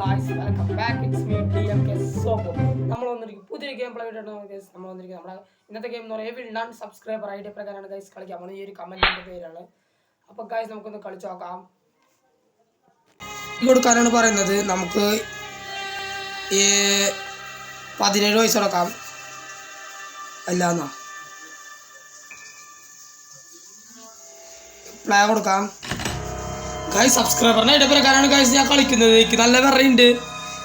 Guys welcome back it's me D M K സോപ്പോ നമ്മൾ വന്നിരിക്കും പുതിയൊരു ഗെയിം പ്ലേ ആയിട്ടാണ് ഗൈസ് നമ്മൾ വന്നിരിക്കും നമ്മുടെ ഇന്നത്തെ ഗെയിം എന്ന് പറയുന്നത് വിണ്ണാൻ സബ്സ്ക്രൈബർ ഐ ഡി പ്രകാരമാണ് ഗൈസ് കളിക്കുക നമ്മൾ ഈ ഒരു കമന്റിന്റെ പേരാണ്. അപ്പോൾ ഗൈസ് നമുക്കൊന്ന് കളിച്ചു നോക്കാം. കൊടുക്കാനാണ് പറയുന്നത്. നമുക്ക് ഈ പതിനേഴ് വയസ്സ് കൊടുക്കാം അല്ല എന്നാ പ്ലേ കൊടുക്കാം. ഗൈസ് സബ്സ്ക്രൈബറിനെ ഇടപ്രകാരമാണ് ഗൈസ് ഞാൻ കളിക്കുന്നത്. എനിക്ക് നല്ല വിറയുണ്ട്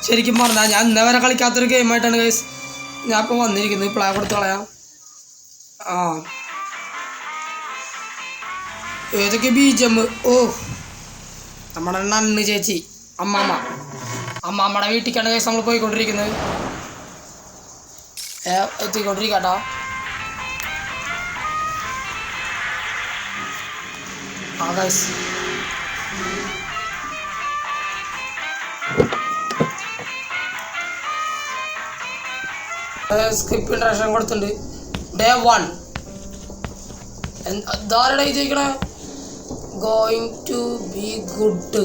ശരിക്കും പറഞ്ഞാൽ ഞാൻ ഇന്നേ വരെ കളിക്കാത്തൊരു ഗെയിമായിട്ടാണ് ഗൈസ് ഞാൻ ഇപ്പോൾ വന്നിരിക്കുന്നത് പ്ലേ കൊടുത്ത് കളയാം. ആ. ഏതൊക്കെ ബീജം? ഓ. നമ്മുടെ നന്ന് ചേച്ചി അമ്മാമ്മ. അമ്മാമ്മയുടെ വീട്ടിലേക്കാണ് ഗൈസ് നമ്മൾ പോയിക്കൊണ്ടിരിക്കുന്നത്. എത്തിക്കൊണ്ടിരിക്കട്ടോ. ആ ഗൈസ് സ്കിപ്പ് ഇൻട്രക്ഷൻ കൊടുത്തിട്ടുണ്ട്. ഡേ വൺ ധാരണ ചോദിക്കണേ ഗോയിങ് ടു ബി ഗുഡ്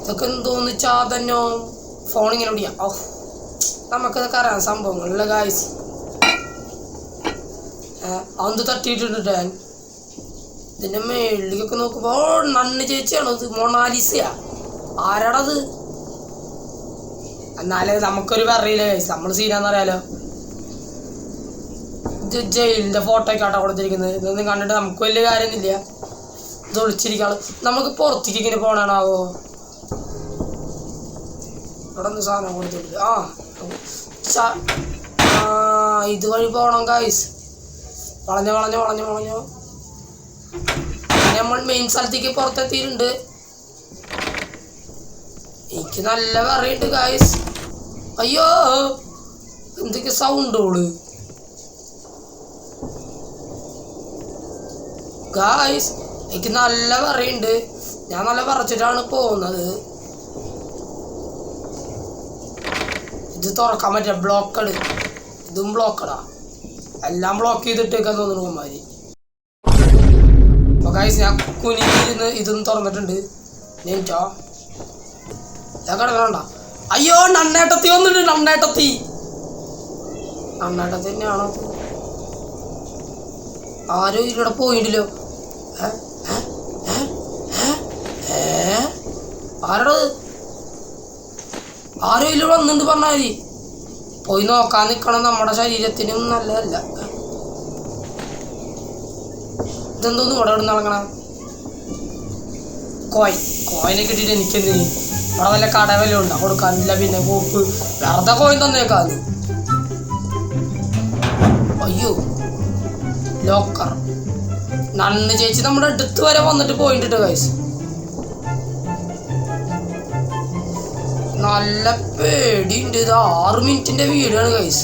ഇതൊക്കെ എന്തോന്ന് വെച്ചാൽ തന്നെ ഫോൺ ഇങ്ങനെ പിടിക്കാം. ഓ നമുക്കിതൊക്കെ അറിയാം സംഭവങ്ങളിലെ ഗായ്സ് അന്ന് തട്ടിയിട്ടുണ്ട് ഡാൻ ഇതിന്റെ മേളിലേക്കൊക്കെ നോക്കുമ്പോൾ ഓ, നണ്ണ് ചേച്ചിയാണോ ഇത്? മൊണാലിസയാ. ആരാടത്? എന്നാലേ നമുക്കൊരു പറയില്ല ഗൈസ് നമ്മൾ സീനാന്നറിയാലോ ഇത് ജയിലിന്റെ ഫോട്ടോ ഒക്കെ ആട്ടോ കൊടുത്തിരിക്കുന്നത്. ഇതൊന്നും കണ്ടിട്ട് നമുക്ക് വലിയ കാര്യമൊന്നുമില്ല. ഇത് ഒളിച്ചിരിക്കാൾ. നമുക്ക് പുറത്തേക്ക് ഇങ്ങനെ പോണാണാവോ ഇവിടെ ഒന്ന് സാധനം കൊടുത്തിട്ട് ആ ഇതുവഴി പോണം ഗൈസ് വളഞ്ഞോ വളഞ്ഞോ വളഞ്ഞോ വളഞ്ഞോ. നമ്മൾ മെയിൻ സ്ഥലത്തേക്ക് പുറത്തെത്തിയിട്ടുണ്ട്. എനിക്ക് നല്ല പറയുണ്ട് ഗായ്സ് അയ്യോ എന്തൊക്കെ സൗണ്ട് ഗായ്സ് എനിക്ക് നല്ല പറയുണ്ട് ഞാൻ നല്ല പറച്ചിട്ടാണ് പോകുന്നത്. ഇത് തുറക്കാൻ പറ്റില്ല. ബ്ലോക്കഡ് ഇതും ബ്ലോക്കടാ എല്ലാം ബ്ലോക്ക് ചെയ്തിട്ടേക്കാൻ തോന്നുന്നു മാതിരി അപ്പൊ ഗായ്സ് ഞാൻ കുനിയിരുന്ന് ഇതും തുറന്നിട്ടുണ്ട്. നീറ്റോ ഞാൻ കിടക്കണ്ട അയ്യോ നണ്ണേട്ടത്തി വന്നിട്ടുണ്ട്. നണ്ണേട്ടത്തി നണ്ണേട്ടത്തി തന്നെയാണോ? ആരും ഇതിലൂടെ പോയിട്ടില്ലോ? ആരോട്? ആരും വന്നിട്ട് പറഞ്ഞാൽ മതി പോയി നോക്കാൻ നിൽക്കണം നമ്മുടെ ശരീരത്തിനും നല്ലതല്ല. ഇതെന്തോന്ന് ഇവിടെ ഇവിടെ നടക്കണ കോയ്. കോയിനെ കിട്ടിയിട്ട് എനിക്കെന്ത്? ഇവിടെ വല്ല കടവല്ല ഉണ്ടോ? കൊടുക്കാനില്ല. പിന്നെ കോപ്പ്. വെറുതെ കോയിൻ തന്നേക്കാന്ന്. അയ്യോ. ലോക്കർ. നന്ന് ചേച്ചി നമ്മുടെ അടുത്ത് വരെ വന്നിട്ട് പോയിട്ടുണ്ട് ഗൈസ് നല്ല പേടിയുണ്ട്. ഇത് ആറ് മിനിറ്റിന്റെ വീടാണ് ഗൈസ്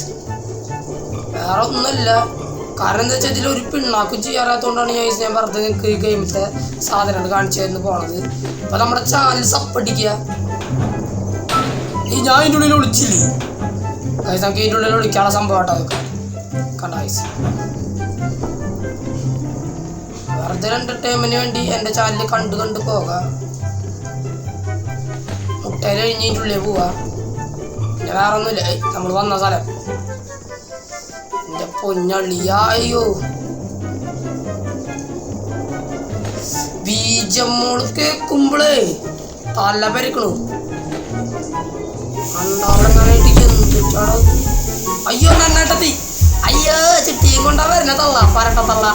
വേറെ ഒന്നുമല്ല. കാരണം എന്താ വെച്ചാൽ ഇതിൽ ഒരു പിണ്ണാക്കും ചെയ്യാറാത്തോണ്ടാണ് ഞാൻ ഞാൻ പറഞ്ഞത് നിങ്ങൾക്ക് ഈ ഗെയിമിലത്തെ സാധനങ്ങൾ കാണിച്ചു തരുന്നു പോണത്. അപ്പൊ നമ്മുടെ ചാനൽ സപ്പടിക്കുക ഈ ഞാൻ ഇതിന്റെ ഉള്ളിൽ ഒളിച്ചില്ലേ? ഗൈസ് നമുക്ക് ഇതിന്റെ ഉള്ളിൽ ഒളിക്കാനുള്ള സംഭവം കേട്ടോ കണ്ട ഗൈസ് വെറുതെ എന്റർടൈൻമെന്റിന് വേണ്ടി എന്റെ ചാനൽ കണ്ടു കണ്ടു പോകാം. മുട്ടയിൽ കഴിഞ്ഞിട്ട് ഉള്ളിൽ പോവാ. പിന്നെ വേറെ ഒന്നുമില്ല നമ്മൾ വന്ന സ്ഥലം. എന്റെ പൊന്നള്ളിയായോ ബീജം മോൾ കേക്കുമ്പളേ തല പരിക്കണു അയ്യോ നന്നാട്ടത്തി അയ്യോ ചിട്ടിയും കൊണ്ടാ വരുന്ന തള്ള പരട്ട തള്ള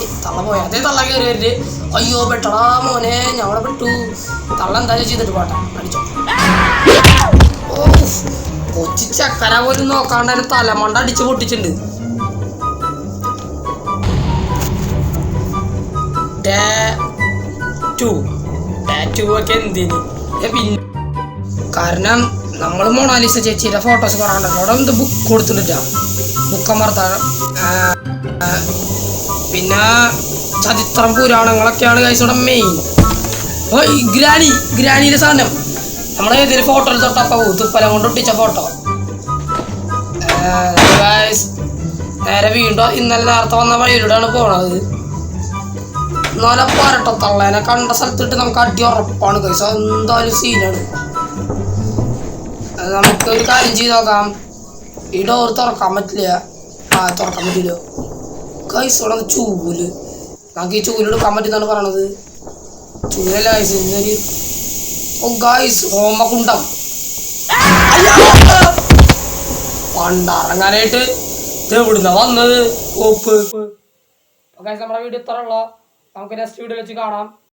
ഏയ് തള്ള പോയ. അതേ തള്ള കയറി വരുന്നത് അയ്യോ പെട്ടടാ മോനെ ഞങ്ങളെ പെട്ടു. തള്ള എന്തായാലും ചെയ്തിട്ട് പോട്ടെ. അടിച്ചോ. ഓ ചക്കര പോലും നോക്കാണ്ട് അതിന് തലമണ്ട അടിച്ച് പൊട്ടിച്ചിട്ടുണ്ട്. എന്തിന്? പിന്നെ. കാരണം നമ്മൾ മൊണാലിസ ചേച്ചിയുടെ ഫോട്ടോസ് പറയാണ്ട്. അവിടെ എന്ത് ബുക്ക് കൊടുത്തിട്ടില്ല. ബുക്ക് അമർത്താൻ. പിന്നെ ചരിത്രം പുരാണങ്ങളൊക്കെയാണ് ഇവിടെ മെയിൻ ഗ്രാനി ഗ്രാനിയുടെ സാധനം. നമ്മളെ ഏതൊരു ഫോട്ടോ തൊട്ടപ്പോ തുപ്പലം കൊണ്ട് ഒട്ടിച്ച ഫോട്ടോ നേരെ വീണ്ടും ഇന്നലെ നേരത്തെ വന്ന വഴിയിലൂടെയാണ് പോണത്. എന്നാലും പോരട്ടോ തള്ളേനെ കണ്ട സ്ഥലത്തിട്ട് നമുക്ക് അടി ഉറപ്പാണ് കൈസ എന്തായാലും സീനാണ് നമുക്ക് ഒരു കാര്യം ചെയ്ത് നോക്കാം. ഈ ഡോർ തുറക്കാൻ പറ്റില്ല. ആ തുറക്കാൻ പറ്റില്ല കൈസ് ഒന്ന് ചൂൽ. നമുക്ക് ഈ ചൂൽ എടുക്കാൻ പറ്റുന്നാണ് പറയണത്. ചൂലല്ല കൈസ് ഇന്നൊരു ഓ ഗായ്സ് ഹോമകുണ്ടം പണ്ടറങ്ങാനായിട്ട് എവിടുന്ന വന്നത്? ഓപ്പ്. നമ്മുടെ വീഡിയോ ഇത്ര ഉള്ള. നമുക്ക് നെക്സ്റ്റ് വീഡിയോ വെച്ച് കാണാം.